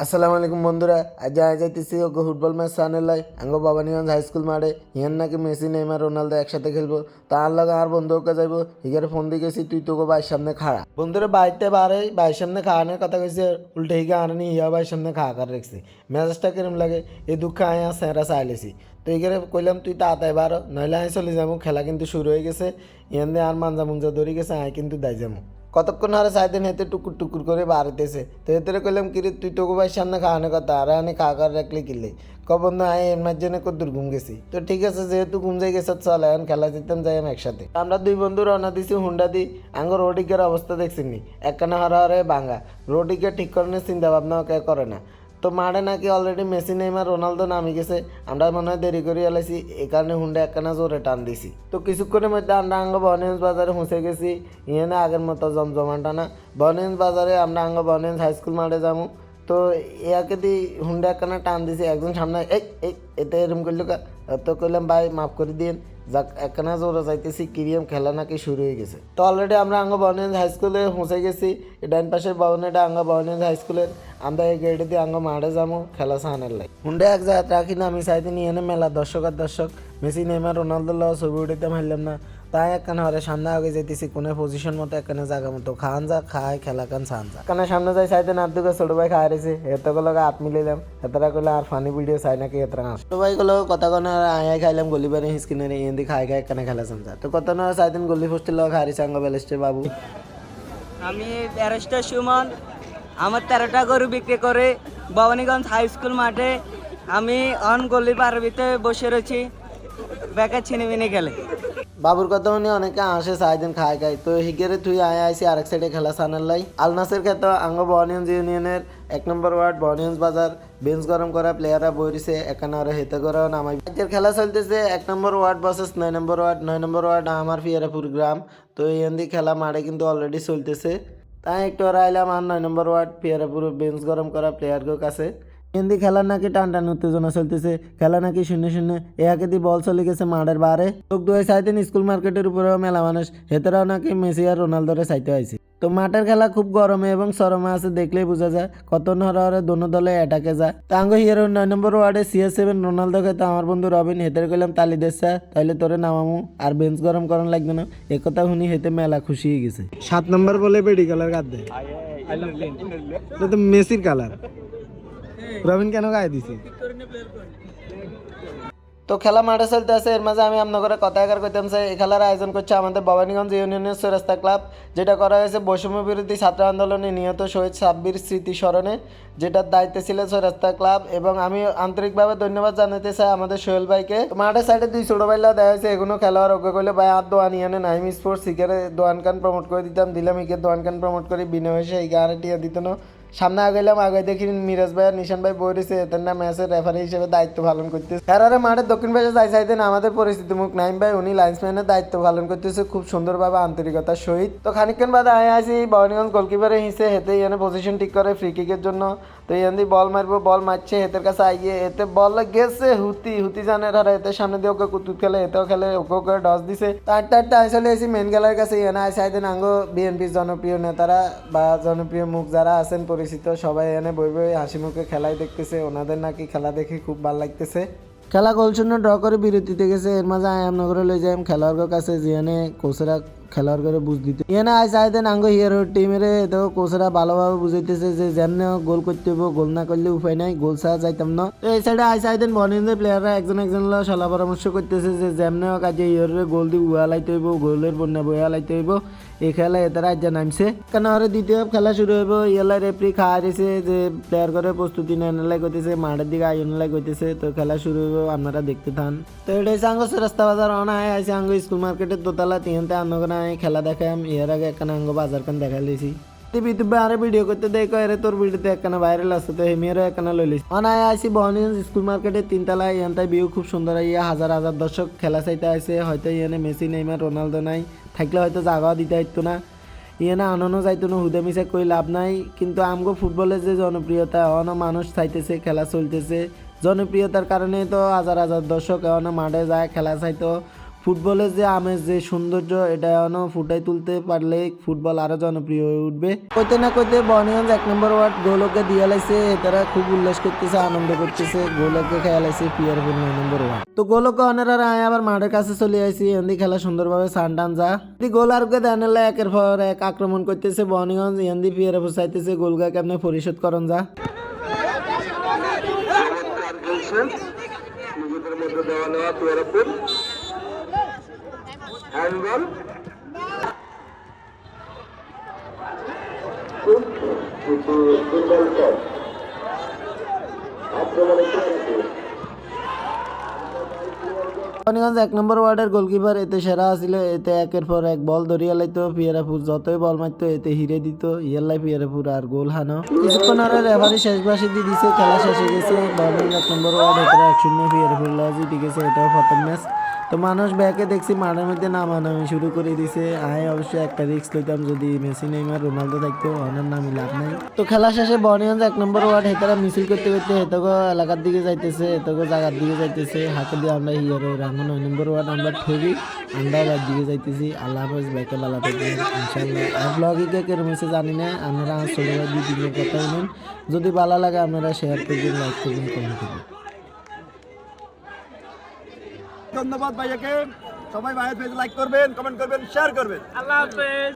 আসসালামু আলাইকুম বন্ধুরা, আজ যাই যাইতেছি ওকে ফুটবল ম্যাচ সানের লাই। আঙ্গ বাবানীগঞ্জ হাই স্কুল মাঠে। হিয়ান নাকি মেসি, নেইমার, রোনালদো একসাথে খেলব। তার লগে আর বন্ধু ওকে যাইবো। হিগারে ফোন দিয়ে গেছি তুই তোকে বাইর সামনে খাড়া বন্ধুরা বাইতে বারে বাইর সামনে খাওয়ানোর কথা কইছে। উল্টে হিগা আনি হিয়া বাইর সামনে খাওয়া কার রাখছি। মেজাজটা কিরম লাগে? এই দুঃখ আয়া স্যারা চাইলেছি। তো এখানে কইলাম, তুই তাড়াতাড়ি বারো নইলে আমি চলে যাব। খেলা কিন্তু শুরু হয়ে গেছে। ইয়ান দিয়ে আর মাঞ্জা মুঞ্জা ধরে গেছে, আয় কিন্তু দাই যাব। কতক্ষণ হরে সাইদিন হেতে টুকুর টুকুর করে বাড়িতেছে? তো এতে কইলাম, কিরে, তুই টকু ভাই সামনে খাওয়ানোর কথা? আর আমি খাওয়া করে রাখলে কিনলে ক না আয় এর জন্য কদ্দুর ঘুম গেছি। তো ঠিক আছে, যেহেতু ঘুম যাই গেছে, চল, এখন খেলা দিতাম যাই আমি একসাথে। আমরা দুই বন্ধু রওনা দিছি হুন্ডা দি। আঙ্গ রোডিকের অবস্থা দেখছিনি একখানা হরে হরে ভাঙা রোডিকে ঠিক করানোর চিন্তা ভাবনা কে করে না। তো মাঠে নাকি অলরেডি মেসি, নেইমার, রোনালদো নামি গেছে। আমরা মনে হয় দেরি করে এলাইছি এই কারণে হুন্ডা একখানা জোরে টান দিছি। তো কিছুক্ষণের মধ্যে আমরা আঙ্গ বনেন্স বাজারে হুঁসে গেছি। ইয়ে আগের মতো জমজমাটা না। বনেন্স বাজারে আমরা আঙ্গ বনেন্স হাই স্কুল মাঠে যাব। তো ইয়াকে দি হুন্ডা একখানা টান দিছি, একজন সামনে, এই এই, এতে এরম করল তো কইলাম, ভাই, মাফ করে দিন যাক, একখানা জোরে যাইতেছি, কিরিয়াম খেলা নাকি শুরু হয়ে গেছে। তো অলরেডি আমরা আঙ্গ বনেন্স হাই স্কুলে পৌঁছে গেছি। ডাইন পাশের ভবনেটা আঙ্গ বনেন্স হাই স্কুলের আমরা এই গেটে দিয়ে আঙ্গ মাঠে যাব খেলা সাহানের লাই হুন্ডা এক জায়গায় রাখি না, আমি চাইতে নিয়ে এনে মেলা দর্শক আর দর্শক। মেসি, নেইমার, রোনালদো ল ছবি উঠিতে মারলাম না। তাই একখানে হরে সামনে আগে যাইতেছি, কোনে পজিশন মতো একখানে জায়গা মতো। খান যা, খায়, খেলা কান সান যা। কানে সামনে যাই, চাইতে না দুটো ছোট ভাই খাই রয়েছে। এতগুলো হাত মিলাইলাম। এতটা করলে আর ফানি ভিডিও চাই নাকি? এতটা হাস ছোট ভাই গুলো কথা কোনো আয় খাইলাম, গলি বারে হিসকিনে এন্দি খাই খাই একখানে খেলা সান যা। তো কত না চাইতেন গলি পোস্টের লোক হারিছে আঙ্গ বেলেস্টে বাবু। আমি ব্যারিস্টার সুমন আমার তেরোটা গরু বিক্রি করে ভবানীগঞ্জ হাই স্কুল মাঠে আমি অন গলির পাড়ের ভিতরে বসে রয়েছি। বেকার ছিনিমিনি গেলে। বাবুর কথা শুনে অনেকে আসে সাইদিন খায় খায়। তো হিগেরে তুই আয় আইসি আরেক সাইডে খেলা সানার লাই। আলনাসের ক্ষেত্রে আঙ্গ বনিয়ন্স ইউনিয়নের এক নম্বর ওয়ার্ড বনিয়ন্স বাজার। বেঞ্চ গরম করা প্লেয়াররা বইরিছে এখানে আরও হেতে করা নামাই। আজকের খেলা চলতেছে, এক নম্বর ওয়ার্ড বসেস নয় নম্বর ওয়ার্ড। নয় নম্বর ওয়ার্ড আমার ফিয়ারাপুর গ্রাম। তো এই খেলা মাঠে কিন্তু অলরেডি চলতেছে। তাই একটু আর আইলাম আর নয় নম্বর ওয়ার্ড ফিয়ারাপুর বেঞ্চ গরম করা প্লেয়ারগুলোর কাছে। হিন্দি খেলার নাকি টান টান উত্তেজনা চলতেছে। খেলা নাকি শূন্য শূন্য। একে দিয়ে বল চলে গেছে মাঠের বারে। লোক দুই চাইতেন স্কুল মার্কেটের উপরেও মেলা মানুষ। হেতেরাও নাকি মেসি আর রোনালদোরে চাইতে হয়েছে। তো মাঠের খেলা খুব গরমে এবং সরমে আছে দেখলেই বোঝা যায় কত নরে দোনো দলে অ্যাটাকে যায়। তাঙ্গ হিয়ার নয় নম্বর ওয়ার্ডে সিএস সেভেন রোনালদো খেতে আমার বন্ধু রবিন, হেতের কইলাম, তালি দেশা তাইলে তোরে নামামু। আর বেঞ্চ গরম করান লাগবে না। একথা শুনি হেতে মেলা খুশি হয়ে গেছে। সাত নম্বর বলে বেডি কালার দেয় তো মেসির কালার। রবিন কেন গায়ে দিছে? তো খেলা মাঠে চলতে আছে, এর মাঝে আমি আপনার কথা একার করতাম চাই এই খেলার আয়োজন করছে আমাদের ভবানীগঞ্জ ইউনিয়নের চৌরাস্তা ক্লাব, যেটা করা হয়েছে বৈষম্য বিরোধী ছাত্র আন্দোলনে নিহত শহীদ সাব্বির স্মৃতি স্মরণে, যেটার দায়িত্বে ছিল চৌরাস্তা ক্লাব এবং আমি আন্তরিকভাবে ধন্যবাদ জানাতে চাই আমাদের সোহেল ভাইকে। মাঠের সাইডে দুই ছোট ভাইলাও দেওয়া হয়েছে এগুলো খেলোয়াড় অজ্ঞ করলে ভাই আর দোয়ান ইয়ানে নাইম স্পোর্টস ইকেরে দোয়ান খান প্রমোট করে দিতাম, দিলাম ইকে দোয়ান খান প্রমোট করে বিনয় এসে এই টিয়া দিত না সামনে আগাইলাম আগে দেখি মিরাজ ভাই আর নিশান ভাই বই এদের না ম্যাচের রেফারি হিসেবে দায়িত্ব পালন করতেছে। হেরারে মাঠের দক্ষিণ পাশে যাই চাইতেন আমাদের পরিস্থিতি মুখ নাইম ভাই, উনি লাইন্সম্যানের দায়িত্ব পালন করতেছে, খুব সুন্দরভাবে আন্তরিকতার সহিত। তো খানিকক্ষণ বাদে আয় আসি ভবানীগঞ্জ গোলকিপারে হিসে হেতে এনে পজিশন ঠিক করে ফ্রি কিকের জন্য। তো এখান বল মারবো বল মারছে হেতের কাছে আইয়ে, এতে বল গেছে, হুতি হুতি জানে ধরে এতে সামনে দিয়ে ওকে কুতুত খেলে, এতেও খেলে, ওকে ওকে ডস দিছে। তার তারটা আই চলে এসি মেন গেলার কাছে এনে আই সাইদেন আঙ্গো বিএনপির জনপ্রিয় নেতারা বা জনপ্রিয় মুখ যারা আছেন পরিচিত, সবাই এনে বই বই হাসি মুখে খেলাই দেখতেছে। ওনাদের নাকি খেলা দেখে খুব ভালো লাগতেছে। খেলা গোল শূন্য ড্র করে বিরতিতে গেছে। এর মাঝে আয়ামনগরে লই যাই খেলোয়াড়ের কাছে, যেখানে কোচেরা খেলোয়াড় করে বুঝ দিতে। এনে আই চাইতেন আঙ্গ হিয়ারো টিমের। তো কোচেরা ভালোভাবে বুঝাইতেছে যে যেমনি গোল করতে হইব, গোল না করলে উপায় নাই, গোল ছাড়া যাইতাম না। তো এই সাইডে আই চাইতেন বনিন্দের প্লেয়াররা একজন একজন সলা পরামর্শ করতেছে যে যেমনি হোক আজ হিয়ারে গোল দিয়ে উয়া লাইতে হইব, গোলের বন্যা বইয়া লাইতে হইব। এই খেলা এতারা আজ নামছে। কেন আরও দ্বিতীয় খেলা শুরু হইব? ইয়ালা রেফরি খাওয়া দিছে যে প্লেয়ার করে প্রস্তুতি নেন লাই করতেছে মাঠের দিকে আইন লাই করতেছে তো খেলা শুরু হইব, আপনারা দেখতে থান। তো এটাই সাঙ্গ রাস্তা বাজার অনা আয় আছে আঙ্গ স্কুল মার্কেটের দোতলা, তিনতে আন্নগনা খেলা দেখাম এর আগে একখানা আঙ্গ বাজার খান দেখা লিছি ইউটিউবে আরে ভিডিও করতে দেখো এরে তোর ভিডিওতে একখানা ভাইরাল আছে তো হেমিয়ারও একখানা লইলিস অনায় আইসি বহনীয় স্কুল মার্কেটে তিনতলায় ইয়ান্তায় ভিউ খুব সুন্দর ইয়া হাজার হাজার দর্শক খেলা চাইতে আছে হয়তো ইয়ানে মেসি নেইমার রোনালদো নাই থাকলে হয়তো জাগাও দিতে হইতো না ইয়ানে আনন্দ যাইতো না হুদে মিশে কই লাভ নাই কিন্তু আমগো ফুটবলের যে জনপ্রিয়তা অন মানুষ চাইতেছে খেলা চলতেছে জনপ্রিয়তার কারণে তো হাজার হাজার দর্শক এখনও মাঠে যায় খেলা চাইতো ফুটবলের যে আমেজ যে সৌন্দর্য এটা এখনও ফুটাই তুলতে পারলে ফুটবল আরও জনপ্রিয় হয়ে উঠবে। কইতে না কইতে বনিগঞ্জ এক নম্বর ওয়ার্ড গোলকে দিয়ে লাইছে। তারা খুব উল্লাস করতেছে, আনন্দ করতেছে। গোলকে খেয়াল পিয়ার পিয়ারপুর নয় নম্বর ওয়ার্ড। তো গোলকে অনেরা আয় আবার মাঠের কাছে চলে আইছি। এন্দি খেলা সুন্দরভাবে সানটান যা। দি গোল আর কে দেন একের পর এক আক্রমণ করতেছে বনিগঞ্জ এন্দি পিয়ারপুর চাইতেছে গোলগা কেমনে পরিশোধ করন যা। নিজেদের মধ্যে দেওয়া নেওয়া পিয়ারাপুর রানীগঞ্জ এক নম্বর ওয়ার্ডের গোলকিপার, এতে সেরা ছিল এতে একের পর এক বল ধরিয়া লাইতো, পিয়ারাপুর যতই বল মারতো, এতে হিরে দিত ইয়াল্লাই পিয়ারাপুর আর গোল হানো। কিছুক্ষণ আর রেফারি শেষ বাসি দিয়ে দিছে, খেলা শেষ হয়ে গেছে এক নম্বর ওয়ার্ড এটা এক শূন্য, পিয়ারাপুর লজি ঠিক আছে এটাও প্রথম ম্যাচ। তো মানুষ ব্যাকে দেখছি মাঠের মধ্যে নামানামি শুরু করে দিছে। আয় অবশ্যই একটা রিস্ক লইতাম যদি মেসি, নেইমার, রোনালদো থাকতো অনেক নামই লাভ নাই। তো খেলা শেষে বর্ণিগঞ্জ এক নম্বর ওয়ার্ড হেতারা মিছিল করতে করতে হেতগো এলাকার দিকে যাইতেছে, হেতগো জায়গার দিকে যাইতেছে। হাতে দিয়ে আমরা হিয়ারে রাঙ্গো নয় নম্বর ওয়ার্ড আমরা ঠগি আমরা এবার দিকে যাইতেছি। আল্লাহ হাফেজ ব্যাকে ভালো থাকবেন ইনশাল্লাহ আর ব্লগে কে কেরম হয়েছে জানি না, আপনারা ছোটো ভাই দুই দিনের কথা শুনুন। যদি ভালো লাগে আপনারা শেয়ার করবেন লাইক করবেন কমেন্ট করবেন। ধন্যবাদ ভাইয়াকে। সবাই ভাইয়ের পেজ লাইক করবেন কমেন্ট করবেন শেয়ার করবেন। আল্লাহ হাফেজ।